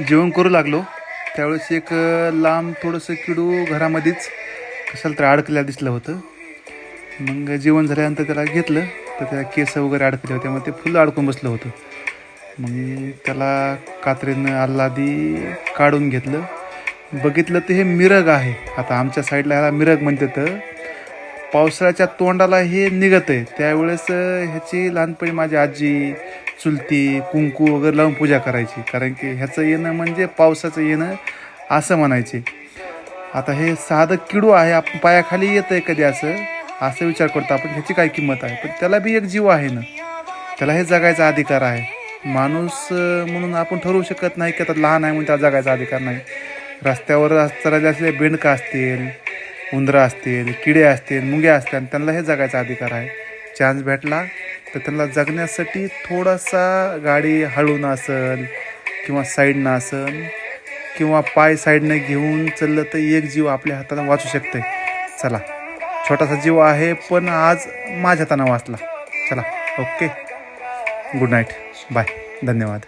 जेवण करू लागलो. त्यावेळेस एक लांब थोडंसं किडू घरामध्येच कशाला तर अडकल्या दिसलं होतं. मग जेवण झाल्यानंतर त्याला घेतलं. तर त्या केस वगैरे अडकले होते. त्यामुळे ते फुलं अडकून बसलं होतं. मग त्याला कात्रीनं आल्लादी काढून घेतलं. बघितलं तर हे मिरग आहे. आता आमच्या साईडला ह्याला मिरग म्हणतात पावसाळ्याच्या तोंडाला हे निघत आहे त्यावेळेस ह्याची लहानपणी माझी आजी चुलती कुंकू वगैरे लावून पूजा करायची. कारण की ह्याचं येणं म्हणजे पावसाचं येणं असं म्हणायचे. आता हे साधं किडू आहे आपण पायाखाली येतं आहे कधी असं असं विचार करतो आपण ह्याची काय किंमत आहे? पण त्याला बी एक जीव आहे ना. त्याला हे जगायचा अधिकार आहे. माणूस म्हणून आपण ठरवू शकत नाही की आता लहान आहे म्हणून त्याला जगायचा अधिकार नाही. रस्त्यावर चालले असले बेंडका असतील उंदरं असतील किडे असतील मुंग्या असतील त्यांना हे जगायचा अधिकार आहे. चान्स भेटला तर त्यांना जगण्यासाठी थोडासा गाडी हळून असेल किंवा साईडनं असेल किंवा पाय साईडनं घेऊन चाललं तर एक जीव आपल्या हातानं वाचू शकते चला. छोटासा जीव आहे पण आज माझ्या हातानं वाचला. चला. ओके. Good night. बाय. धन्यवाद.